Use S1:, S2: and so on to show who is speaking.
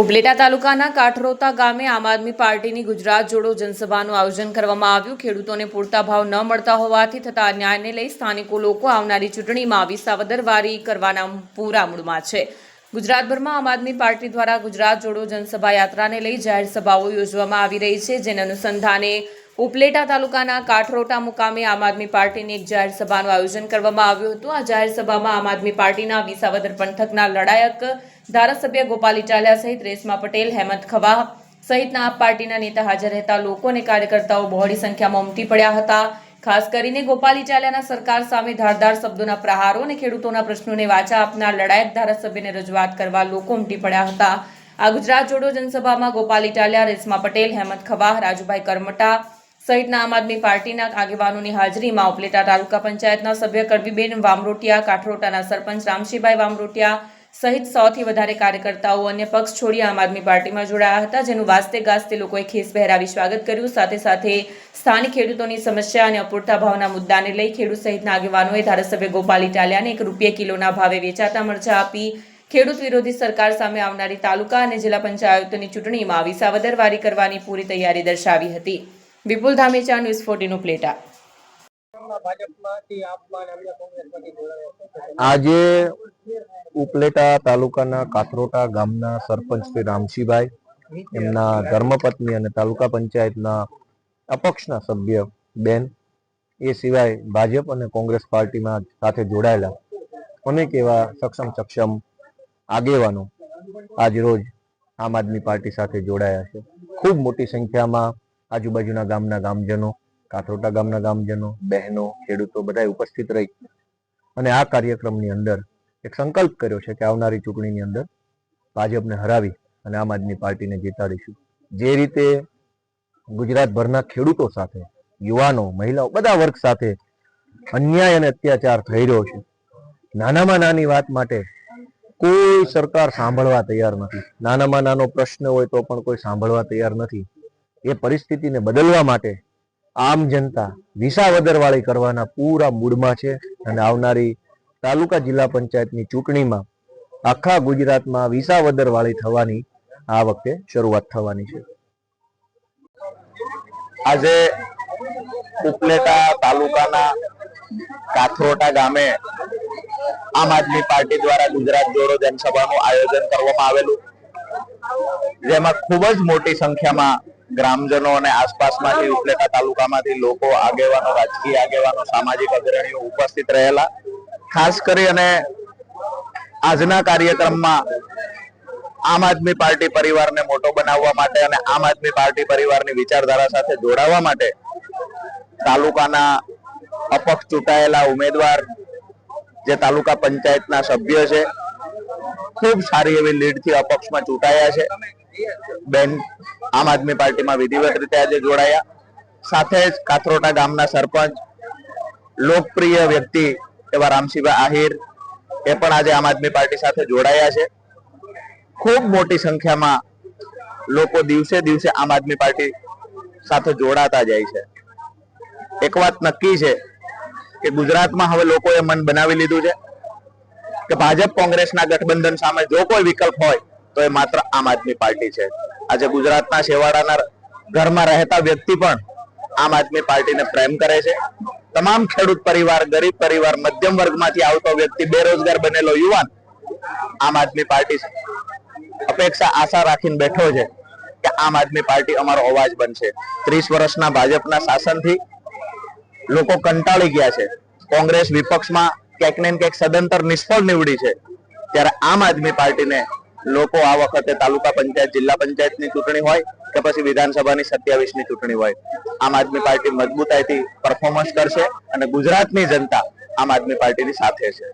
S1: ઉપલેટા તાલુકાના કાઠરોતા ગામે આમ આદમી પાર્ટીની ગુજરાત જોડો જનસભાનું આયોજન કરવામાં આવ્યું. ખેડૂતોને પૂરતા ભાવ ન મળતા હોવાથી થતા અન્યાયને લઈ સ્થાનિકો લોકો આવનારી ચૂંટણીમાં વિસાવદરવારી કરવાના પૂરા મૂડમાં છે. ગુજરાતભરમાં આમ આદમી પાર્ટી દ્વારા ગુજરાત જોડો જનસભા યાત્રાને લઈ જાહેર સભાઓ યોજવામાં આવી રહી છે, જેને અનુસંધાને ઉપલેટા તાલુકાના કાઠરોટા મુકામે આમ આદમી પાર્ટીની એક જાહેર સભાનું આયોજન કરવામાં આવ્યું હતું. આ જાહેર સભામાં આમ આદમી પાર્ટીના વિસાવદર પંથકના લડાયક ધારાસભ્ય ગોપાલ ઇટાલિયા સહિત રેશમા પટેલ, હેમંત ખવા સહિતના આપ પાર્ટીના નેતા હાજર રહેતા લોકો અને કાર્યકર્તાઓ બહોળી સંખ્યામાં ઉમટી પડ્યા હતા. ખાસ કરીને ગોપાલ ઇટાલિયાના સરકાર સામે ધારદાર શબ્દોના પ્રહારો અને ખેડૂતોના પ્રશ્નોને વાચા આપનાર લડાયક ધારાસભ્યને રજૂઆત કરવા લોકો ઉમટી પડ્યા હતા. આ ગુજરાત જોડો જનસભામાં ગોપાલ ઇટાલિયા રેશમા પટેલ, હેમંત ખવા રાજુભાઈ કરમટા સહિતના આમ આદમી પાર્ટીના આગેવાનોની હાજરીમાં ઉપલેટા તાલુકા પંચાયતના સભ્ય કડવીબેન વામરોટિયા, કાઠરોટાના સરપંચ રામશીભાઈ વામરોટિયા સહિત સૌથી વધારે કાર્યકર્તાઓ અન્ય પક્ષ છોડી આમ આદમી પાર્ટીમાં જોડાયા હતા, જેનું વાસ્તે ગાસ્તે લોકોએ ખેસ પહેરાવી સ્વાગત કર્યું. સાથે સાથે સ્થાનિક ખેડૂતોની સમસ્યા અને અપૂરતા ભાવના મુદ્દાને લઈ ખેડૂત સહિતના આગેવાનોએ ધારાસભ્ય ગોપાલ ઇટાલિયાને એક રૂપિયા કિલોના ભાવે વેચાતા મરચા આપી ખેડૂત વિરોધી સરકાર સામે આવનારી તાલુકા અને જિલ્લા પંચાયતોની ચૂંટણીમાં વિસાવદરવારી કરવાની પૂરી તૈયારી દર્શાવી હતી. વિપુલ ધામેચા, ન્યૂઝ ફોર્ટીનો પ્લેટા.
S2: આજે ઉપલેટા તાલુકાના કાથરોટા ગામના સરપંચ શ્રી રામશીભાઈ એમના ધર્મપત્ની અને તાલુકા પંચાયતના અપક્ષના સભ્ય બેન, એ સિવાય ભાજપ અને કોંગ્રેસ પાર્ટીમાં સાથે જોડાયેલા અનેક એવા સક્ષમ સક્ષમ આગેવાનો આજરોજ આમ આદમી પાર્ટી સાથે જોડાયા છે ખૂબ મોટી સંખ્યામાં આજુબાજુના ગામના ગામજનો, કાથરોટા ગામના ગામજનો, બહેનો, ખેડૂતો બધા ઉપસ્થિત રહી અને આ કાર્યક્રમની અંદર એક સંકલ્પ કર્યો છે કે આવનારી ચૂંટણીની અંદર ભાજપને હરાવી અને આમ આદમી પાર્ટીને જીતાડીશું જે રીતે ગુજરાતભરના ખેડૂતો સાથે, યુવાનો, મહિલાઓ, બધા વર્ગ સાથે અન્યાય અને અત્યાચાર થઈ રહ્યો છે. નાનામાં નાની વાત માટે કોઈ સરકાર સાંભળવા તૈયાર નથી. નાનામાં નાનો પ્રશ્ન હોય તો પણ કોઈ સાંભળવા તૈયાર નથી. એ પરિસ્થિતિને બદલવા માટે આમ જનતા વિસાવદરવાળી કરવાના પૂરા મૂડમાં છે અને આવનારી તાલુકા જિલ્લા પંચાયતની ચૂંટણીમાં આખા ગુજરાતમાં વિસાવદરવાળી થવાની આ વખતે શરૂઆત થવાની છે.
S3: આજે ઉપલેટા તાલુકાના કાથરોટા ગામે આમ આદમી પાર્ટી દ્વારા ગુજરાત જોડો જનસભાનું આયોજન કરવામાં આવેલું, જેમાં ખૂબ જ મોટી સંખ્યામાં ગ્રામજનો અને આસપાસમાંથી ઉપલેટા તાલુકામાંથી લોકો આગેવાનો રાજકીય આગેવાનો સામાજિક અગ્રણીઓ ઉપસ્થિત રહેલા. ખાસ કરી અને આજના કાર્યક્રમમાં આમ આદમી પાર્ટી પરિવારને મોટો બનાવવા માટે અને આમ આદમી પાર્ટી પરિવારની વિચારધારા સાથે જોડાવા માટે તાલુકાના અપક્ષ ચૂંટાયેલા ઉમેદવાર જે તાલુકા પંચાયતના સભ્ય છે ખૂબ સારી એવી લીડથી અપક્ષમાં ચૂંટાયા છે. બેન, આમ આદમી પાર્ટીમાં વિધિવત રીતે આજે જોડાયા. સાથે જ કાથરોટા ગામના સરપંચ, લોકપ્રિય વ્યક્તિ એવા રામસિંહભાઈ આહિર, એ પણ આજે આમ આદમી પાર્ટી સાથે જોડાયા છે. ખૂબ મોટી સંખ્યામાં લોકો દિવસે દિવસે આમ આદમી પાર્ટી સાથે જોડાતા જાય છે. એક વાત નક્કી છે કે ગુજરાતમાં હવે લોકોએ મન બનાવી લીધું છે કે ભાજપ કોંગ્રેસના ગઠબંધન સામે જો કોઈ વિકલ્પ હોય તો એ માત્ર આમ આદમી પાર્ટી છે. આજે ગુજરાતના છેવાડાના ઘરમાં રહેતા વ્યક્તિ પણ આમ આદમી પાર્ટીને પ્રેમ કરે છે. તમામ ખેડૂત પરિવાર, ગરીબ પરિવાર, મધ્યમ વર્ગમાંથી આવતો વ્યક્તિ બેરોજગાર બનેલો યુવાન આમ આદમી પાર્ટી અપેક્ષા આશા રાખીને બેઠો છે કે આમ આદમી પાર્ટી અમારો અવાજ બનશે. ત્રીસ વર્ષના ભાજપના શાસનથી લોકો કંટાળી ગયા છે. કોંગ્રેસ વિપક્ષમાં ક્યાંક ને ક્યાંક સદંતર નિષ્ફળ નીવડી છે. ત્યારે આમ આદમી પાર્ટીને લોકો આ વખતે તાલુકા પંચાયત, જિલ્લા પંચાયતની ચૂંટણી હોય કે પછી વિધાનસભાની સત્યાવીસની ચૂંટણી હોય, આમ આદમી પાર્ટી મજબૂતાઈથી પરફોર્મન્સ કરશે અને ગુજરાતની જનતા આમ આદમી પાર્ટીની સાથે છે.